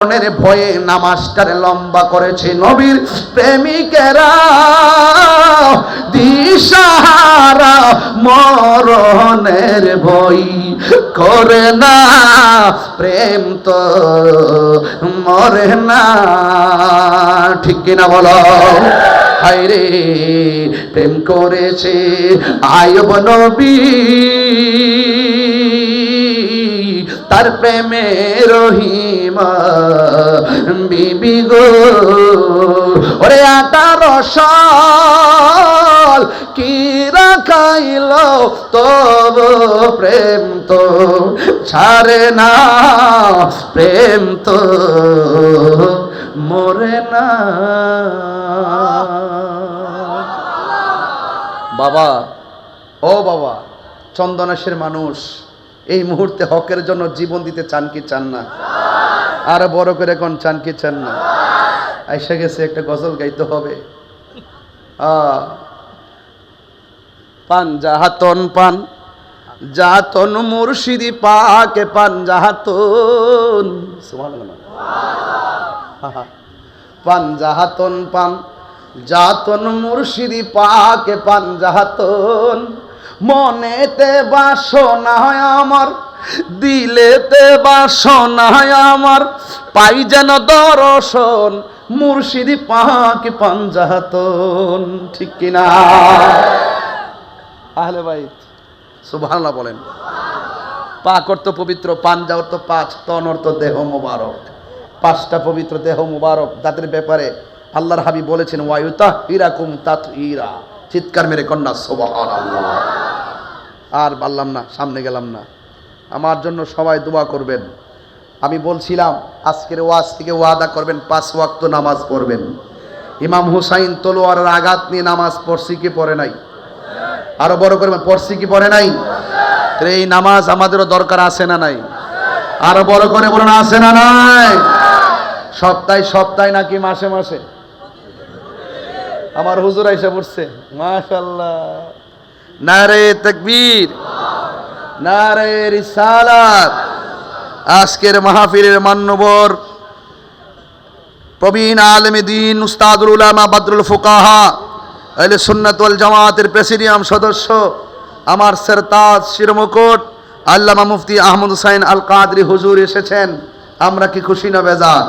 মরণের ভয়ে নামাজটারে লম্বা করেছে নবীর প্রেমিকেরা। দিশাহারা মরণের ভয় করে না। প্রেম তো মরে না। ঠিক কিনা বলো? হায়রে প্রেম করেছে আয়ব নবী। তার প্রেমে রহিমা। বিবি গো, ওরে আঠারো সাল, কি রাখাইল তব প্রেম তো? ছাড়ে না প্রেম তো, মরে না। বাবা, ও বাবা, চন্দনাশের মানুষ। এই মুহূর্তে হকের জন্য জীবন দিতে চান কি চান না? আর বড় করে কোন চান কি চান না? আইসা গেছে, একটা গজল গাইতে হবে। পান জাহাতন পান জাতন মুর্শিদি পাকে, পান হা। পান জাহাতন পান জাতন মুর্শিদি পাকে, পান জাহাতন। মনেতে বাসনা হয় আমার, দিলেতে বাসনা হয় আমার। পাই যেন দর্শন, মুর্শিদি পাকে পান জাহাতন ঠিক কিনা আহলে বাইত, সুবহানাল্লাহ বলেন। পাক অর্থ পবিত্র যা অর্থ পাঁচ তন অর্থ দেহ মুবারক। পাঁচটা পবিত্র দেহ মুবারক তাদের ব্যাপারে আল্লাহর হাবি বলেছেন ওয়ায়ুতা হিরাকুম তাত ইরা চিৎকার মেরে কন্যা সোবাহান আর বললাম না, সামনে গেলাম না। আমার জন্য সবাই দোয়া করবেন। আমি বলছিলাম, আজকের ওয়াজ থেকে ওয়াদা করবেন, পাঁচ ওয়াক্ত নামাজ পড়বেন। ইমাম হুসাইন তলোয়ারের আঘাত নিয়ে নামাজ পড়ছি কি পড়ে নাই? আরও বড় করবেন, পড়ছি কি পড়ে নাই? এই নামাজ আমাদেরও দরকার আছে না নাই? আরও বড় করে বলুন, আছে না নাই? সপ্তাহে সপ্তাহে নাকি মাসে মাসে? আমার হুজুর আইসা পড়ছে মাশাল্লাহ নারে তকবীর, নারে রিসালাত। আজকের মাহফিলের মান্যবর প্রবীণ আলমী দিন উস্তাদুল উলামা বাদরুল ফুকাহা, আহলে সুন্নাত ওয়াল জামাতের প্রেসিডিয়াম সদস্য, আমার সেরতাজ শিরমুকুট, আল্লামা মুফতি আহমদ হুসাইন আল কাদরি হুজুর এসেছেন। আমরা কি খুশি না বেজার?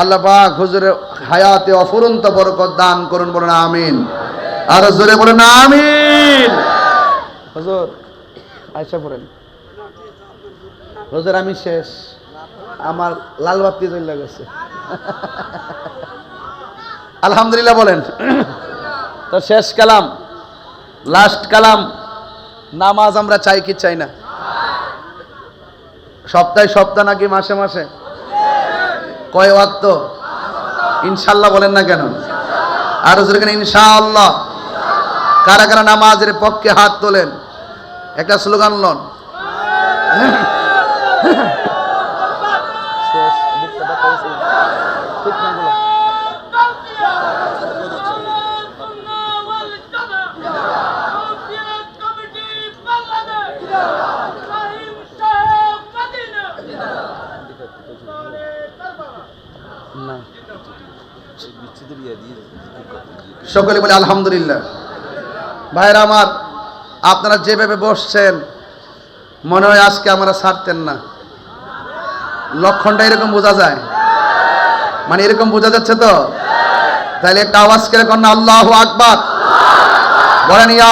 আল্লাহ পাক হুজুরের হায়াতে অফুরন্ত বরকত দান করুন বলুন, আমিন। আর জোরে বলুন আমিন। হুজুর আয়সা পড়েন। হুজুর আমি শেষ। আমার লাল বাতি চলে গেছে। আলহামদুলিল্লাহ বলেন। তো শেষ কালাম লাস্ট কালাম নামাজ আমরা চাই কি চাই না? সপ্তাহে সপ্তাহ নাকি মাসে মাসে? কয় ওয়াক্ত? ইনশাল্লাহ বলেন না কেন? আর যেখানে ইনশাআল্লাহ। কারা কারা নামাজের পক্ষে হাত তোলেন? একটা স্লোগান লন। সকলে বলে আলহামদুলিল্লাহ। ভাইরা আমার, আপনারা যেভাবে বসছেন, মনে হয় আজকে আমরা ছাড়তেন না। লক্ষণটা এরকম বোঝা যায়? মানে এরকম বোঝা যাচ্ছে তো? তাহলে একটা আওয়াজ করে কন্যা আল্লাহ আকবার। বলেন, ইয়া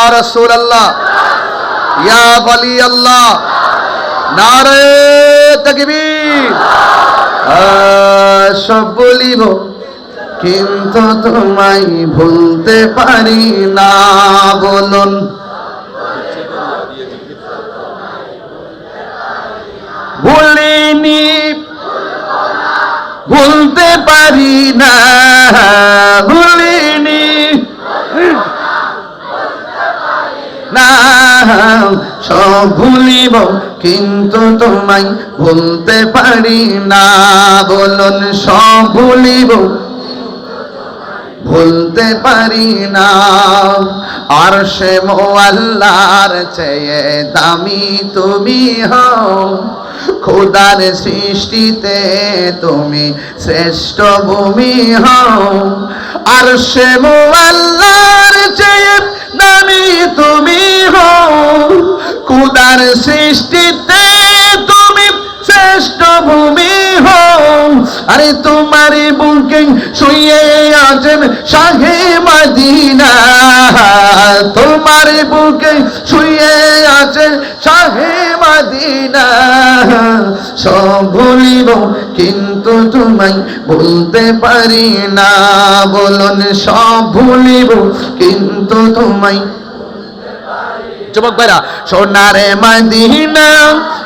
আল্লাহ ইয়া বলি আল্লাহ নারে তাকবীর সব বলিব। কিন্তু তোমায় ভুলতে পারি না, বলুন। ভুলিনি, ভুলতে পারি না, ভুলিনি। না, সব ভুলিব, কিন্তু তোমায় ভুলতে পারি না, বলুন। সব ভুলিব ভুলতে পারি না। আর সে মোয়াল্লার চেয়ে দামি তুমি হও। খোদার সৃষ্টিতে তুমি শ্রেষ্ঠ ভূমি হও। আর সে মোয়াল্লার চেয়ে দামি তুমি হও। খোদার সৃষ্টিতে তুমি শ্রেষ্ঠ ভূমি আরে তোমার বুকে শুয়ে আছেন শাহে মদিনা। তোমার বুকে শুয়ে আছেন শাহে মদিনা। সব ভুলিব কিন্তু তোমায় বলতে পারি না। বলুন সব ভুলিব কিন্তু তোমায় যুবক ভাইরা, সোনারে মদিনা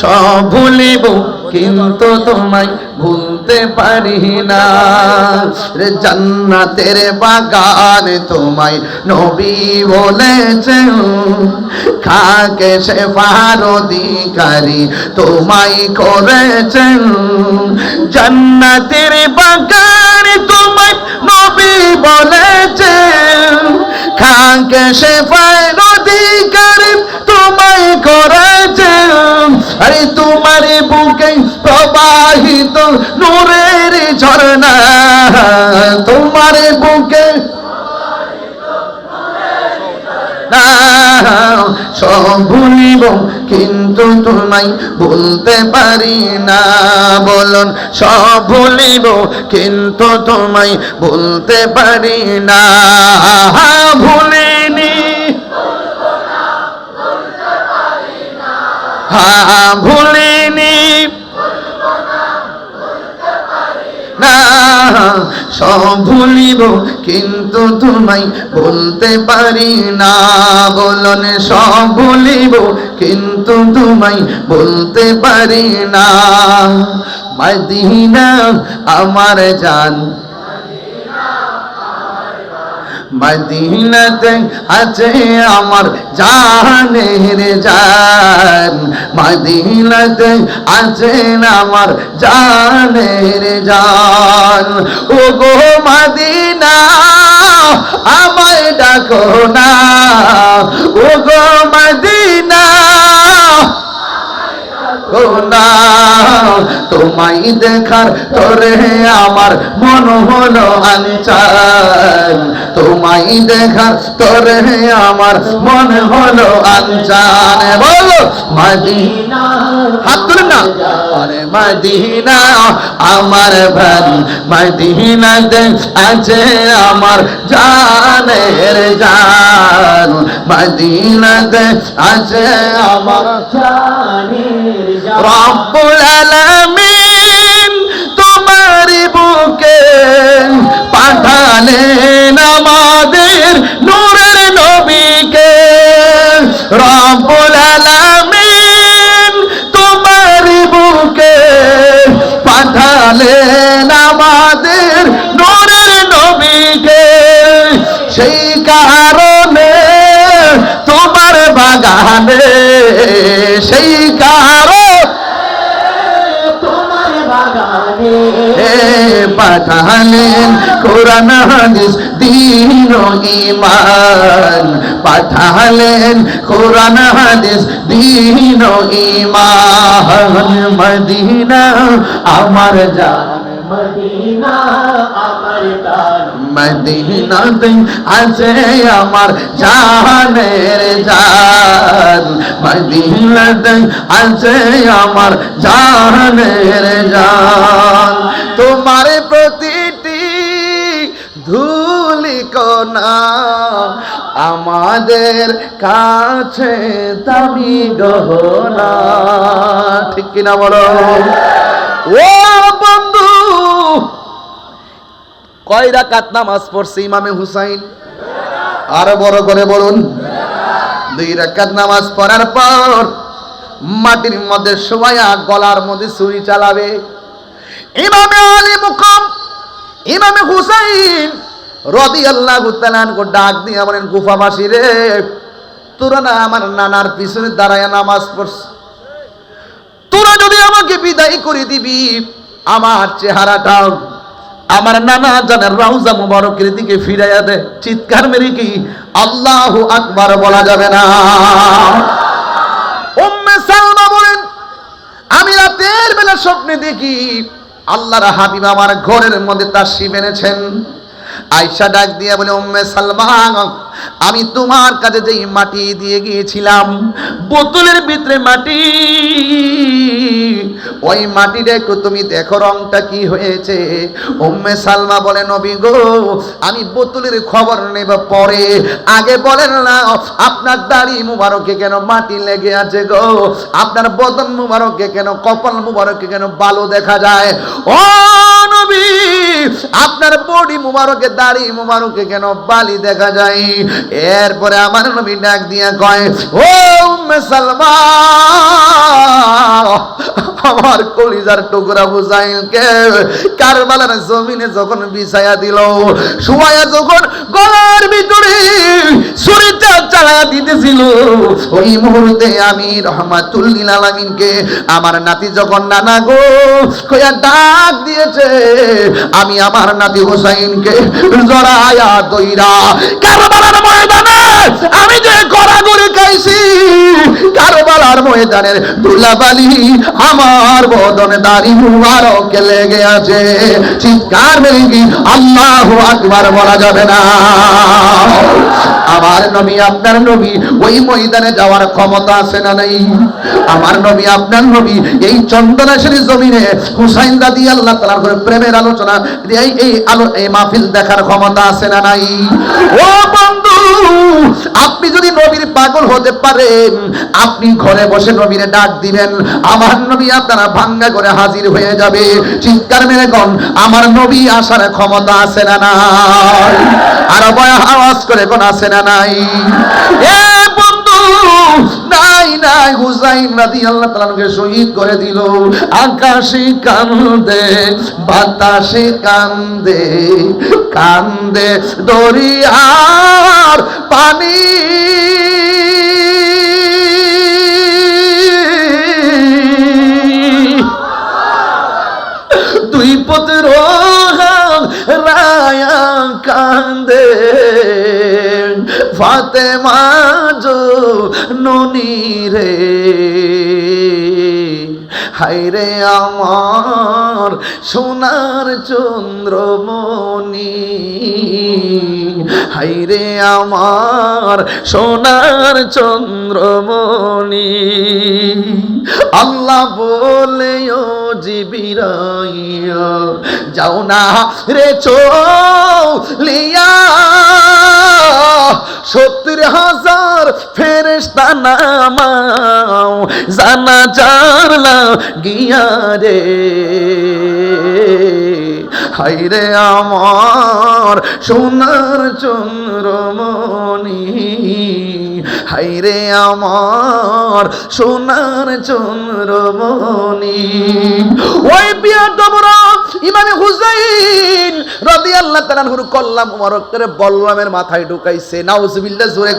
সব ভুলিব, কিন্তু তোমায় ভুলতে পারি না। রে জান্নাতের বাগান তোমায় নবী বলেছেন, খাকে সে অধিকারী তোমায় করেছেন। জান্নাতের বাগান তোমায় নবী বলেছেন, খাকে সে অধিকারী প্রবাহিত নূরের ঝর্ণা, তোমার বুকে সব ভুলিব, কিন্তু তোমায় ভুলতে পারি না। বলুন, সব ভুলিব, কিন্তু তোমায় ভুলতে পারি না। ভুলিনি হ্যাঁ ভুলিনি সব ভুলিব, কিন্তু তোমায় ভুলতে পারি না। বলন, সব ভুলিব, কিন্তু তোমায় বলতে পারি না। মদিনা আমার জান মদিনাতে আছে আমার জানের জান। মদিনাতে আছে আমার জানের জান। ও গো মদিনা, আমায় ডাকো না। ও গো মদিনা না তোমায় দেখার তোরে আমার মন হলো আনচান। তোমায় দেখার তোরে আমার মন হলো আনচান। বলো, মদিনা, হাত তুলে না। আরে মদিনা, আমার ভাই মদিনাতে আছে আমার জানের জান। মদিনাতে আছে আমার রব্বুল আলামিন তোমার বুকে পাঠালেন। পাঠালেন কোরআন হাদিস, দিন ইমান পাঠালেন কোরআন হাদিস, দিন ইমান মদিনা, আমার জান, মদিনা, আমার প্রাণ। মদিনাতে আছে আমার জানের জান। মদিনাতে আছে আমার জানের জান। তোমার প্রতিটি ধুলি কণা আমাদের কাছে দামি গহনা। ঠিক কিনা বলো? ও বন্ধু, কয় রাকাত নামাজ পড়ছে ইমামে হুসাইন? আরও বড় করে বলুন। দুই রাকাত নামাজ পড়ার পর মাটির মধ্যে শোয়া গলার মধ্যে ছুরি চালাবে। ইমামে আলী মুকম, ইমামে হুসাইন রদি আল্লাহ ডাক দিয়ে বলেন, গুফাবাসী রে, তোরা না আমার নানার পিছনে দাঁড়ায় নামাজ পড়ছ। তোরা যদি আমাকে বিদায় করে দিবি, আমার চেহারাটা আমার নানা জানের রাউজা মুবারকের দিকে ফিরাইয়া দে। চিৎকার মেরে কি আল্লাহ আকবার বলা যাবে না? উম্মে সালমা বলেন, আমি রাতের বেলা স্বপ্নে দেখি আল্লাহর হাবিব আমার ঘরের মধ্যে তার শিব এনেছেন। আয়সা ডাক দিয়ে বলে উম্মে সালমান আমি তোমার কাছে যেই মাটি দিয়ে গিয়েছিলাম, বোতলের ভিতরে মাটি। ওই মাটিটা একটু তুমি দেখো রংটা কি হয়েছে। উম্মে সালমা বলে, নবী গো, আমি বোতলের খবর নেব পরে। আগে বলেন না, আপনার দাড়ি মুবারকে কেন মাটি লেগে আছে গো? আপনার বদন মুবারকে কেন, কপাল মুবারকে কেন বালো দেখা যায়? ও নবী, আপনার বডি মুবারকে, দাড়ি মুবারকে কেন বালি দেখা যায়? এরপরে আমার নবী ডাক দিয়া কয়, ও উম্মে সালমা, আমার কলিজার টুকরা বুঝাইলকে কারবালার জমিনে যখন বিছায়া দিল, শুয়ায়া যখন গলার ভিতরে শরীরটা চালায়া দিতেছিল, ওই মুহূর্তে আমি রহমাতুল্লিল আলামিনকে আমার নাতি যখন নানা গো কইয়া ডাক দিয়েছে, আমি আমার নাতি হোসাইনকে জড়ায়া দইরা কারবালার ময়দানে আমি যে গড়াগড়ি খাইছি, কারবালার ময়দানের দুলাবালি আমার বদনে দাড়ি মুবারক লেগে আছে। চিৎকার মেরে আল্লাহ আকবার বলা যাবে না? আমার নবী, আপনার নবী ওই ময়দানে যাওয়ার ক্ষমতা আছে না নাই? আমার নবী, আপনার নবী এই চন্দনেশ্বরী জমিনে হুসাইন দাদি আল্লাহ তালার করে প্রেমের আলোচনা এই আলো, এই মাহফিল দেখার ক্ষমতা আছে না নাই? ও বন্ধু আপনি যদি নবীর পাগল হতে পারেন, আপনি ঘরে বসে নবীরে ডাক দিবেন, আমার নবী আপনারা ভাঙ্গা করে হাজির হয়ে যাবে। চিৎকার মেরে গন আমার নবী আসার ক্ষমতা আছে না নাই? আর বয় আওয়াজ করে কোন, আছে না নাই? এ বন্ধু, নাই নাই, হুসাইন রাদি আল্লাহ তালাকে শহীদ করে দিল। আকাশে কান্দে, বাতাসে কান্দে কান্দে দরিয়ার পানি। দুই পুত্র রায়া কান্দে। ফাতেমা জো ননি রে। হাইরে আমার সোনার চন্দ্রমণি। হাইরে আমার সোনার চন্দ্রমণি। আল্লাহ বলে ও জিবিরাইয়া যাও না রে চলিয়া। সত্তর হাজার ফেরেস্তা নামাও জানা জানলা গিয়া রে। হাইরে আমার সোনার চন্দ্রমণি। হাইরে আমার সোনার চন্দ্রমণি। ওই বিয়ার তোমরা ইমানে হুসাইন হুর কল্লাম বল্লামের মাথায় ঢুকাইছে। জোরে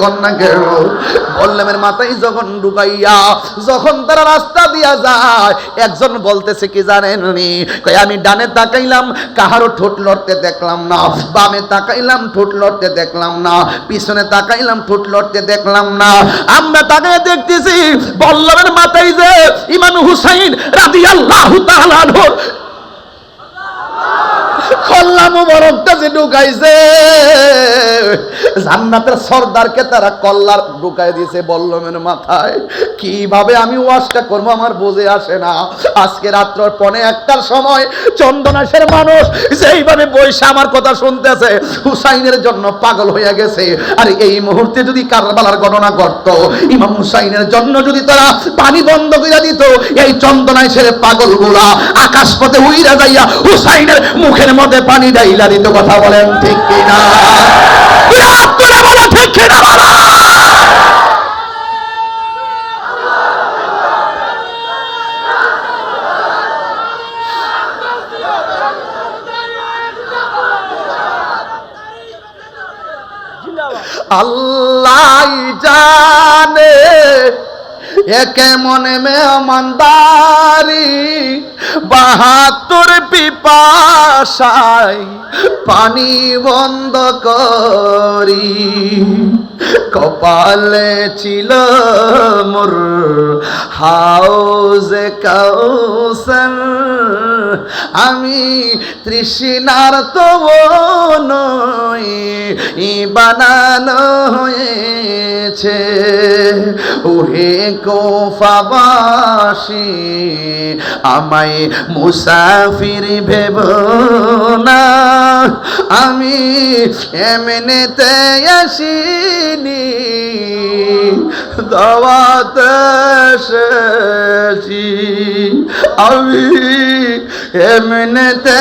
বল্লামের মাথায় যখন ঢুকাইয়া, যখন তারা রাস্তা দিয়া যায়, একজন বলতেছে, কি জানেন কই আমি ডানে তাকাইলাম, কাহারও ঠোঁট লড়তে দেখলাম না, বামে তাকাইলাম, ঠোঁট লড়তে দেখলাম না, পিছনে তাকাইলাম, ঠোঁট লড়তে দেখলাম না। আমরা তাকায় দেখতেছি, বল্লমের মাথায় যে ইমান হুসাইন তাআলা আনহুর কল্লা মুবারকটা যে ঢুকাইছে, জান্নাতের সর্দারকে তারা কল্লার ঢুকাই দিয়েছে বল্লমের মাথায়। কীভাবে আমি ওয়াশটা করব আমার বুঝে আসে না। আজকে রাত্র পনে একটার সময় চন্দনাশের মানুষ যেইভাবে বৈশা আমার কথা শুনতেছে, হুসাইনের জন্য পাগল হয়ে গেছে। আর এই মুহূর্তে যদি কারবালার ঘটনা ঘটত ইমাম হুসাইনের জন্য যদি তারা পানি বন্ধ করে দিত, এই চন্দনাশের পাগলগুলা আকাশ পথে উইরা যাইয়া হুসাইনের মুখের মধ্যে পানি ডাইলা দিত কথা বলেন ঠিক কিনা? বিরাট করে বলো ঠিক কিনা বলো? আল্লাহ জানে এ কেমন মেহমানদারি। বাহাত্তর পিপাসায় পানি বন্ধ করি। কপালে ছিল মোর হাউজে কাউসার আমি তৃষ্ণার তো ই বানানো হয়েছে। ওহে কোফাবাসী, আমায় মুসাফির ভেব না। আমি এমনিতে আসিনি দাওয়াত এসেছি। আমি এমনিতে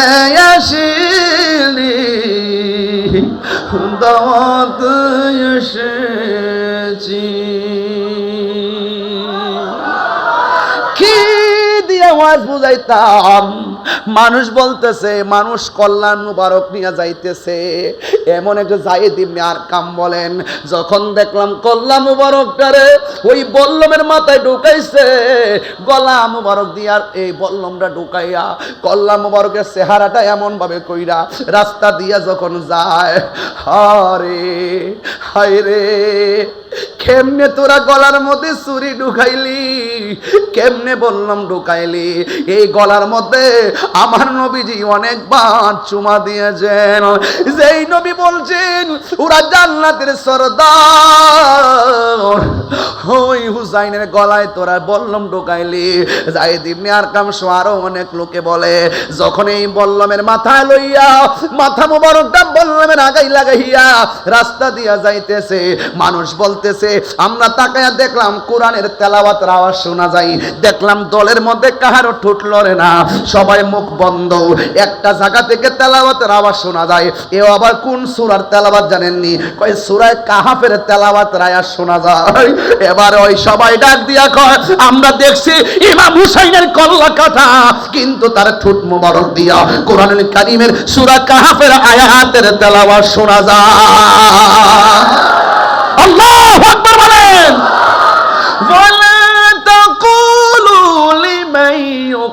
আসিনি দাওয়াত এসেছি। ওয়াজ বুঝাইতাম। মানুষ বলতেছে, মানুষ কল্যাণ মুবারক নিয়ে যাইতেছে। এমন একটা জায়েদ ইবনে আর কাম বলেন, যখন দেখলাম কল্যাণ মুবারকটারে ওই বল্লমের মাথায় ঢুকাইছে। গলা মুবারক দিয়ার এই বল্লমটা ঢুকাইয়া কল্যাণ মুবারকের চেহারাটা এমন ভাবে কইরা রাস্তা দিয়া যখন যায় হরে হায় রে, কেমনে তোরা গলার মধ্যে চুরি ঢুকাইলি, কেমনে বললাম ঢুকাইলি? এই গলার মধ্যে আমার নবীজি অনেকবার চুমা দিয়েছেন। যেই নবী বলছেন, ওরা জান্নাতের সরদার। ওই হুসাইনের গলায় তোরা বললাম ঢুকাইলি। যাই দিবনি আর কাম আরও অনেক লোকে বলে, যখন এই বল্লমের মাথায় লইয়া, মাথা মোবারকটা বল্লমের আগাই লাগাইয়া রাস্তা দিয়া যাইতেছে, মানুষ বলতেছে, আমরা তাকায়া দেখলাম কোরআনের তেলাওয়াতের আওয়াজ শোনা যায়। দেখলাম দলের মধ্যে কাহারও ঠোঁট লড়ে না। সবাই মুখ বন্ধ। একটা জায়গা থেকে তেলাওয়াতের আওয়াজ শোনা যায়। এও আবার কোন সুরার তেলাওয়াত জানেননি? কয়, সুরায় কাহাফের তেলাওয়াতের আয়াত শোনা যায়। এবার ওই সবাই ডাক দিয়া কয়, আমরা দেখছি ইমাম হুসাইনের কল্লা কাটা কিন্তু তার ঠোঁট মোবারক দিয়া কোরআনুল কারিমের সূরা কাহাফের আয়াতের তেলাওয়াত শোনা যায়।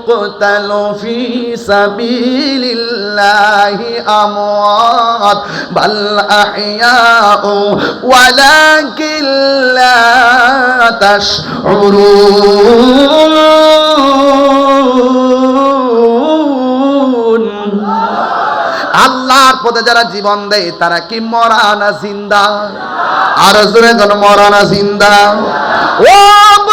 يقتل في سبيل الله أموات بل أحياء ولكن لا تشعرون আল্লাহর পথে যারা জীবন দেয় তারা কি মরা না জিন্দা আর জোরে কোন মরা না জিন্দা ও বন্ধু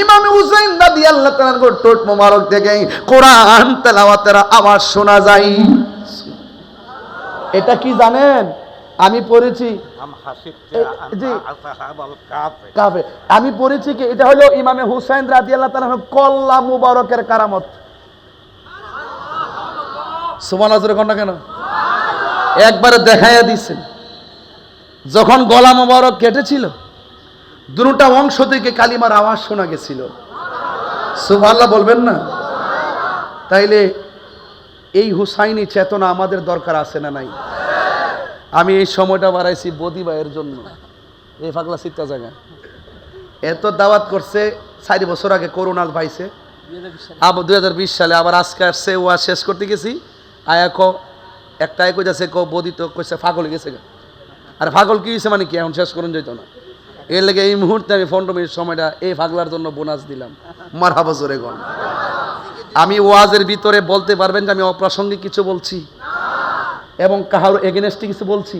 ইমাম হুসাইন দাদি আল্লাহ তালার টোট মোবারক থেকে কোরআন তেলাওয়াতের আওয়াজ শোনা যায়। এটা কি জানেন? আমি পড়েছি আমি পড়েছি কি এটা হলো ইমামে হুসাইন রাজি আল্লাহ তালা কল্লা মুবারকের কারামত। সুমান আজরে কন্যা কেন? একবারে দেখাইয়া দিছেন। যখন গলা মুবারক কেটেছিল দুটা অংশ থেকে কালিমার আওয়াজ শোনা গেছিল। সুবহানাল্লাহ বলবেন না? তাইলে এই হুসাইনি চেতনা আমাদের দরকার আছে না নাই? আমি এই সময়টা বাড়াইছি বদি ভাইয়ের জন্য। এই ফাগলা সিত্তা জায়গা। এত দাওয়াত করছে, চারি বছর আগে করোনা পাইছে আবার দুই হাজার বিশ সালে আবার আজকে আসছে ওয়া শেষ করতে গেছি। আয়া ক, একটাই কইতাছে, ক বদি তো কইছে ফাগল গেছে। আর ফাগল কি হয়েছে মানে কি? এখন শেষ করুন যেত না। এর লেগে এই মুহূর্তে আমি পনেরো মিনিট সময়টা এই ফাগলার জন্য বোনাস দিলাম। মার হাবজরে গণ। আমি ওয়াজের ভিতরে বলতে পারবেন যে আমি অপ্রাসঙ্গিক কিছু বলছি এবং কাহার এগেনেস্টে কিছু বলছি।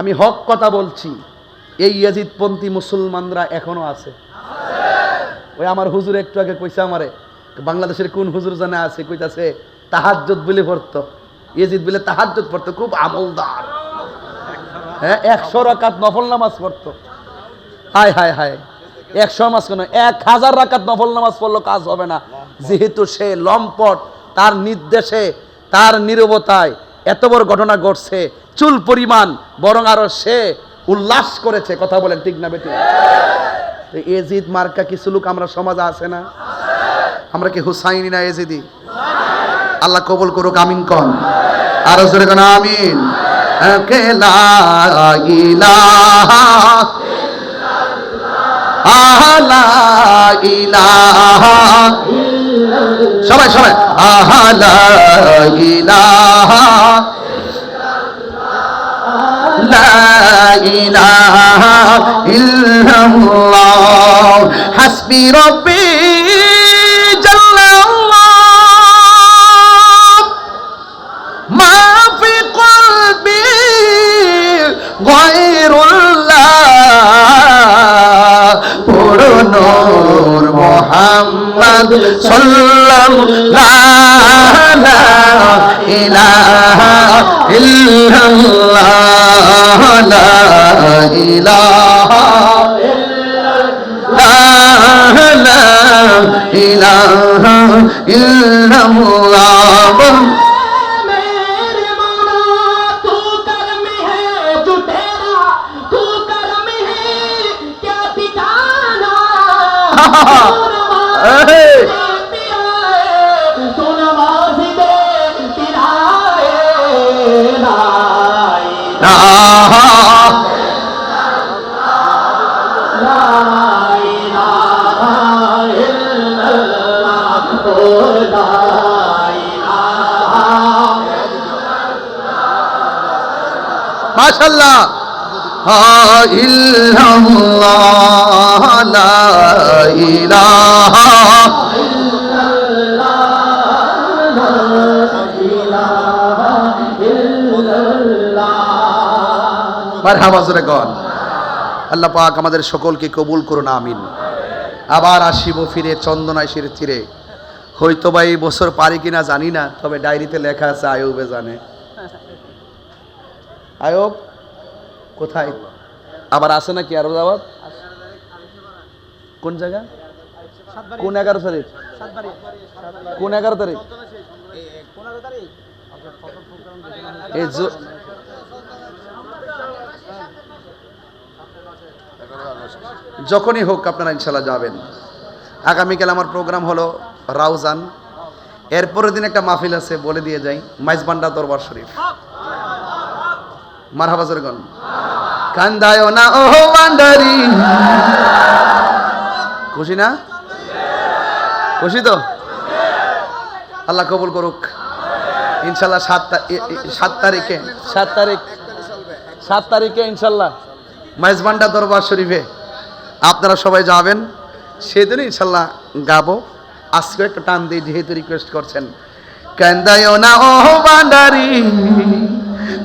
আমি হক কথা বলছি। এই ইয়াজিদপন্থী মুসলমানরা এখনও আছে। ওই আমার হুজুর একটু আগে কইছে আমারে বাংলাদেশের কোন হুজুর জানে আছে? কইতাছে তাহাজ্জুদ বলে পড়তো। ইয়াজিদ বলে তাহাজ্জুদ পড়তো খুব আমলদার। হ্যাঁ একশো রাকাত নফল নামাজ পড়তো। হায় হায় হায়। একশো নামাজ কেন এক হাজার রাকাত নফল নামাজ পড়ল কাজ হবে না। যেহেতু সে লম্পট, তার নির্দেশে, তার নিরবতায় এত বড় ঘটনা ঘটছে, চুল পরিমাণ, বরং আরও সে উল্লাস করেছে, কথা বলেন ঠিক না বেটি? এজিদ মার্কা কিছু লোক আমরা সমাজে আছে না? আমরা কি হুসাইনি না এজিদি? আল্লাহ কবুল করুক, আমিন কন। আরও জোরে আমিন। লা ইলাহা আহালা ইলাহা সবাই সবাই। আহালা ইলাহা ইলাহা ইল্লাল্লাহ। হাসবি রব্বী محمد صلی اللہ لا الہ الا اللہ لا الہ لا الہ الا اللہ আল্লাহ পাক আমাদের সকলকে কবুল করুন, আমিন। আবার আসিব ফিরে চন্দনাইশের তীরে। হয়তো বা এই বছর পারি কিনা জানি না, তবে ডায়েরিতে লেখা আছে, আয়ুবে জানে। আয়ব, কোথায়? আবার আছে নাকি আরও দাওয়াত কোন জায়গা? কোন এগারো তারিখ? কোন এগারো তারিখ? যখনই হোক আপনারা ইনশাল্লাহ যাবেন। আগামীকাল আমার প্রোগ্রাম হলো রাউজান। এরপরের দিন একটা মাহফিল আছে, বলে দিয়ে যাই। মাইজবান্ডা দরবার শরীফ। মারহাবাজের গণ কান্দায় না ও মান্ডারি খুশি না? খুশি তো? আল্লাহ কবুল করুক। ইনশাল্লাহ সাত সাত তারিখে। সাত তারিখ। সাত তারিখে ইনশাল্লাহ। মেজবান্ডা দরবার শরীফে আপনারা সবাই যাবেন। সেদিন ইনশাল্লাহ গাবো। আজকে একটু টান দিয়ে যেহেতু রিকোয়েস্ট করছেন। কান্দায় না ও বান্ডারি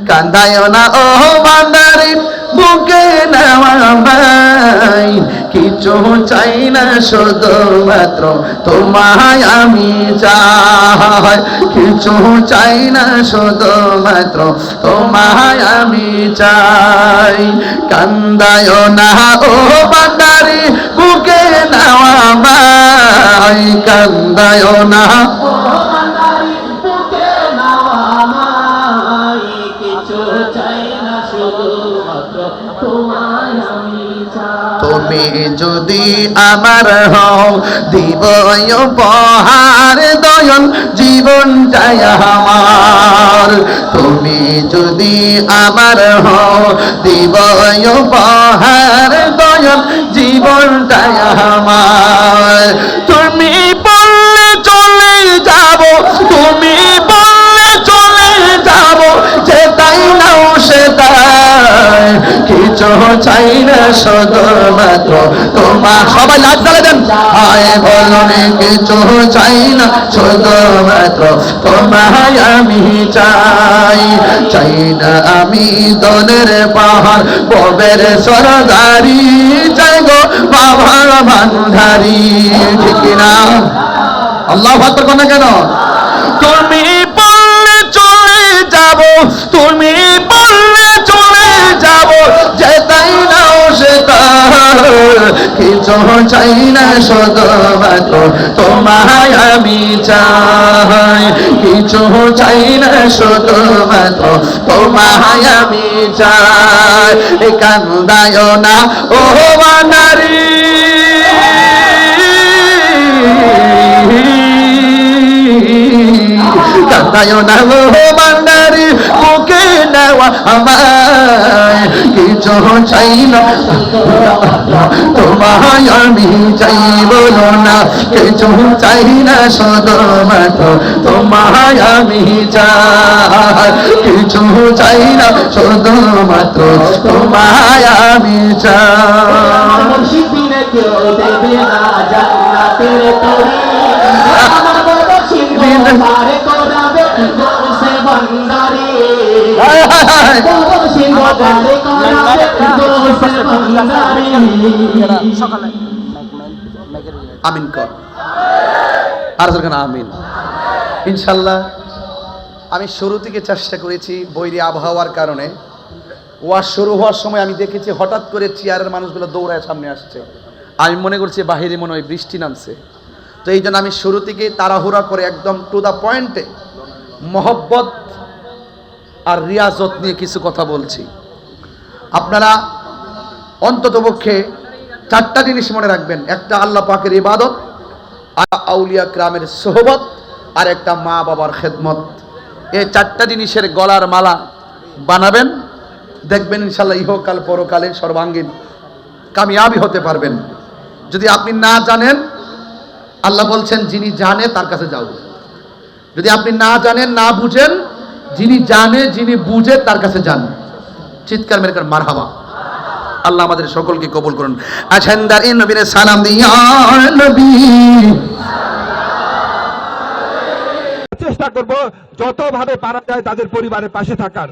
কান্দায় না ও বান্ডারি বুকে নেওয়া ভাই, কিছু চাই না, শুধুমাত্র তোমায় আমি চাই। কিছু চাই না, শুধুমাত্র তোমায় আমি চাই। কান্দায় না, ও বান্ডারি বুকে নেওয়া কান্দায় না। তুমি যদি আমার হও, দিব উপহার দয়ন জীবনটাই আমার। তুমি যদি আমার হও, দিব উপহার দয়ন জীবনটাই আমার। চাই না শুধুমাত্র তোমার। সবাই লাগ জ্বালে দেন। হায় বলনে কিছু চাই না, শুধুমাত্র তোমায় আমি চাই। চাই না আমি দলের পাহাড় ববের সরদারি। চাই গো বাবার ঠিক না? আল্লাহ কোনে? তুমি বললে চলে যাব, তুমি কিছু চাই না শুধুমাত্র তোমায় আমি চাই। কিছু চাই না শুধুমাত্র তোমায় আমি চাই। কান্দায় না, ও নারী কান্দায় না, ও বান্দারি দেওয়া আমায় কিছু চাই না তোমায় আমি চাই বলো না কিছু চাই না শুধুমাত্র তোমায় আমি চাই। কিছু চাই না শুধুমাত্র তোমায় আমি চাই। কেউ দেবে না জান্নাতের তরি আমার মুর্শিদ পার আমিন কর। আর আমিন? ইনশাল্লাহ, আমি শুরু থেকে চেষ্টা করেছি বৈরী আবহাওয়ার কারণে। ওয়াজ শুরু হওয়ার সময় আমি দেখেছি হঠাৎ করে চেয়ারের মানুষগুলো দৌড়ায় সামনে আসছে। আমি মনে করছি বাহিরে মনে হয় বৃষ্টি নামছে। তো এই জন্য আমি শুরু থেকে তাড়াহুড়া করে একদম টু দ্য পয়েন্টে মহব্বত আর রিয়াজত নিয়ে কিছু কথা বলছি। আপনারা অন্ততপক্ষে চারটা জিনিস মনে রাখবেন। একটা আল্লাহ পাকের ইবাদত, আর আউলিয়া গ্রামের সোহবত, আর একটা মা বাবার খেদমত। এই চারটা জিনিসের গলার মালা বানাবেন, দেখবেন ইনশাল্লাহ ইহকাল পরকালে সর্বাঙ্গীন, কামিয়াবি হতে পারবেন। যদি আপনি না জানেন, আল্লাহ বলছেন, যিনি জানে তার কাছে যাও। যদি আপনি না জানেন, না বুঝেন যিনি জানে, যিনি বুঝে, তার কাছে যান। চিৎকার মেরে করেন মার হাওয়া আল্লাহ আমাদের সকলকে কবুল করুন। আছেন দার এই নবীর সালাম নবী। চেষ্টা করব যতভাবে পারা যায় তাদের পরিবারের পাশে থাকার।